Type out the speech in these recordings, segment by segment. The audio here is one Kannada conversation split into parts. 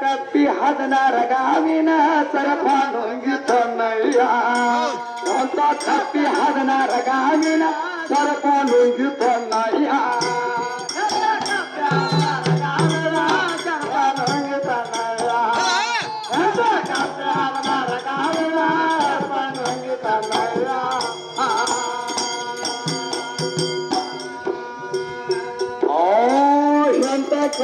ಕಪ್ಪಿ ಹದನಾರ ಗಾವಿನ ಸರಪ ತನ್ನಯ್ಯ ಕಪ್ಪಿ ಹದನಾರ ಗಾವಿನ ಸರಪ ಎಂತ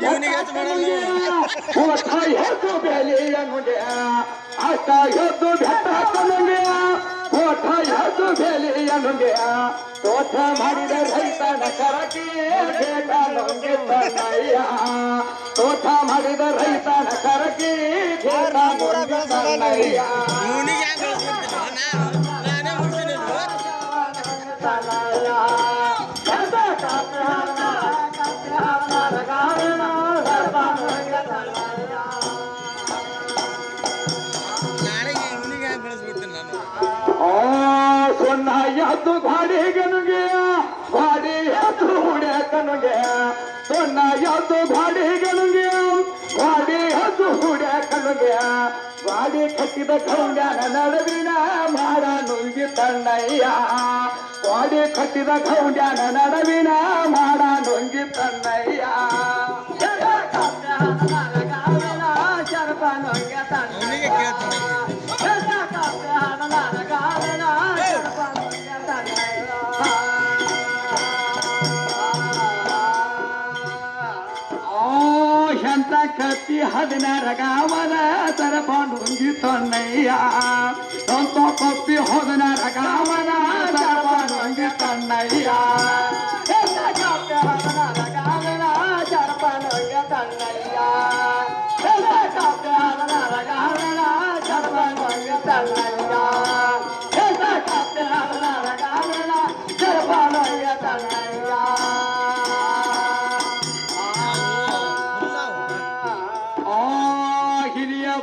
ಇವ್ನಿಗೆ ಹೆಚ್ಚು ಮಾಡಲ್ಲ. ಎದ್ದು ಬೆಲೆಯ ನುಡಿಯ ಅಷ್ಟ ಎದ್ದು ಬೆಟ್ಟ ನುಡಿಯ ಕೋಟ ಎದ್ದು ಬೆಲೆಯ ನುಡಿಯ ತೋಟ ಮಾಡಿದ ರೈತನ ಕರಕಿ ಬೇಟ ನುಂಗಿ ತನ್ನಯ್ಯ ತೋಟ ಮಾಡಿದ ರೈತನ ಕರಕಿ ಬೇಟ ನುಂಗಿ ತನ್ನಯ್ಯ ಎದ್ದು ಗಾಡಿಗನುಗೆ ಅದು ಎದ್ದು ಹುಡ್ಯಾಕನುಗೆ ಸೊನ್ನ ಯಾವುದು ಗಾಡಿಗನುಗೆ ಗಾಡಿ ಅದು ಹುಡ್ಯಾಕನುಗೆ ಗಾಡಿ ಕಟ್ಟಿದ ಗೌಂಡ್ಯಾನ ನಡುವಿನ ಮಾಡ ನುಂಗಿ ತಣ್ಣಯ್ಯ. ಗಾಡಿ ಕಟ್ಟಿದ ಗೌಂಡ್ಯಾನ ನಡುವಿನ ಕತ್ತಿ ಹದಿನಾರ ಗಾವನ ಸರಪಂಡು ತನ್ನಯ್ಯ ಸ್ವಂತ ಕಪ್ಪಿ ಹದಿನಾರ ಗಾವನ ಸರಪಂಡು ತನ್ನಯ್ಯ ಆ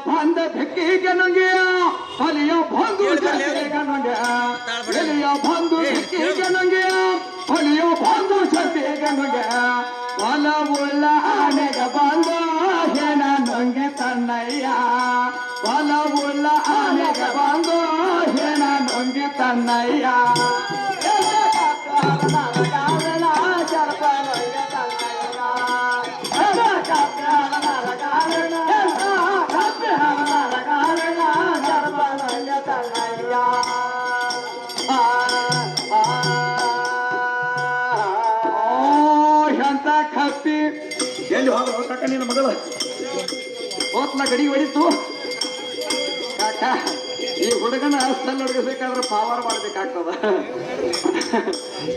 ಬಂದ ಭಿಕ್ಕಿಗೆ ನಂಗೆ ಹೊಲಿಯ ಬಂದು ಹಿರಿಯ ಬಂದು ಭಿಕ್ಕಿಗೆ ನಂಗೆ ಹೊಲಿಯ ಬಂದು ಜೊತೆಗೆ ನಂಗೆ ಹೊಲ ಉಳ್ಳ ಆನೆಗೆ ಬಂದು ಹೆಣ ನಂಗೆ ತನ್ನಯ್ಯ. ಹೊಲ ಉಳ್ಳ ಆನೆಗೆ ಬಂದು ಹೆಣ ನಂಗೆ ತನ್ನಯ್ಯ. ಕತ್ತಿ ಎಲ್ಲಿ ಹೋಗ ಕಾಕ ನಿನ್ನ ಮಗಳು. ಹೋತ್ಲ ಗಡಿ ಹೊಡಿತು. ಕಾಕ ಈ ಹುಡುಗನ ಅಷ್ಟಲ್ಲಿ ಹುಡುಗಬೇಕಾದ್ರೆ ಪಾವರ್ ಮಾಡ್ಬೇಕಾಗ್ತದ.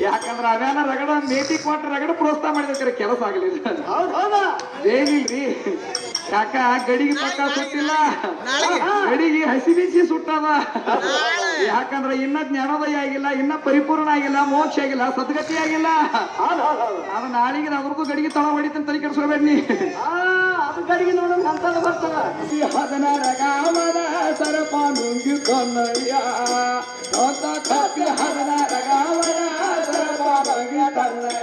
ಯಾಕಂದ್ರ ಅವೇನ ರಗಡ ಮೇಟಿ ಕೊಟ್ಟ ರಗಡ ಪ್ರೋತ್ಸಾಹ ಮಾಡಿದ್ರೆ ಕೆಲಸ ಆಗಲಿಲ್ಲ. ಏನಿಲ್ರಿ? ಕಾಕ ಗಡಿಗೆ ಪಕ್ಕ ಸುಟ್ಟಿಲ್ಲ ಗಡಿಗೆ ಹಸಿ ಬಿಸಿ ಸುಟ್ಟದ. ಯಾಕಂದ್ರ ಇನ್ನ ಜ್ಞಾನೋದಯ ಆಗಿಲ್ಲ ಇನ್ನ ಪರಿಪೂರ್ಣ ಆಗಿಲ್ಲ ಮೋಕ್ಷ ಆಗಿಲ್ಲ ಸದ್ಗತಿ ಆಗಿಲ್ಲ. ಅದು ನಾಳೆಗೆ ಅವ್ರಿಗೂ ಗಡಿಗೆ ತಳ ಹೊಡಿತಂತ ತಲೆ ಕೆಡಿಸ್ಕೋಬೇಡ ನೀ. ಅದು ಗಡಿಗೆ ನೋಡೋಣ ಅಂತದ ಬರ್ತದ. ಹದಿನಾರ ಗಾಮದ ಸರಪ ನುಂಗಿ ಕನ್ನಯ್ಯ. ಅಂತ ಹದನಾರ ಗಾಮದ ಸರಪ ನುಂಗಿ ಕನ್ನಯ್ಯ.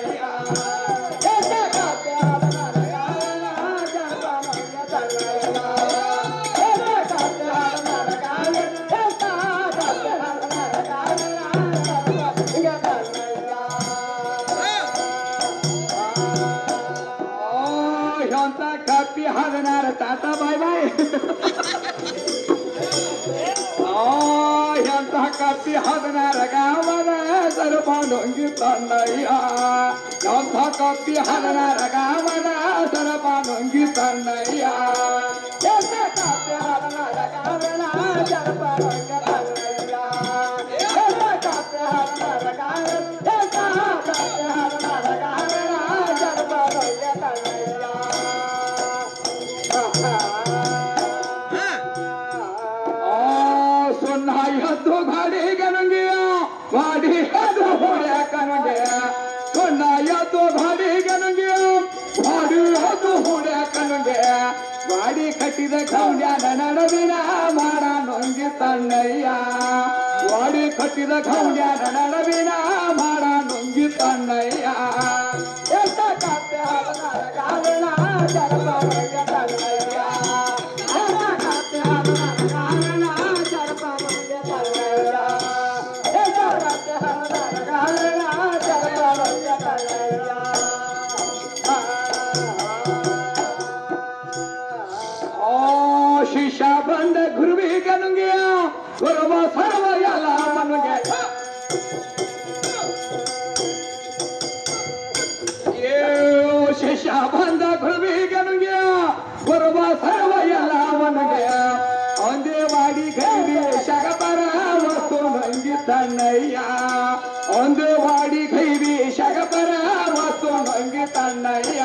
करणार. Tata bye bye. ह्यांचा काती हादणार गावाला. जर बांधून घेताना यांचा काती हादणार गावाला. जर बांधून घेताना यांचा काती ಕಟ್ಟಿದ ಗೌಡ್ಯಾನ ನಡವಿನ ಮಾಡ ನೊಂದಿ ತಣ್ಣಯ್ಯ. ಗಾಡಿ ಕಟ್ಟಿದ ಗೌಡ್ಯಾನ ನಡವಿನ ಮಾಡ ನೊಂದಿ ತಣ್ಣಯ್ಯ. ಎಷ್ಟ ಕತ್ತೆ ಕಾರಣ ಜರಪವಯ್ಯ ಬಂದ ಗುರುವಿಗೆ ನುಂಗಿಯ ಗುರುವ ಸರ್ವ ಎಲ್ಲ ಮನುಗೆ ಏ ಶಿಷ್ಯ ಬಂದ ಗುರುವಿಗೆ ನುಂಗಿಯ ಗುರುವ ಸರ್ವ ಎಲ್ಲ ಮನುಗೆ ಒಂದೇ ಮಾಡಿ ಕೈಲಿ ಶಗಪರ ವಸ್ತು ನಂಗಿ ತಣ್ಣಯ್ಯ ಒಂದೇ ಮಾಡಿ ಕೈಲಿ ಶಗಪರ ವಸ್ತು ನಂಗಿ ತಣ್ಣಯ್ಯ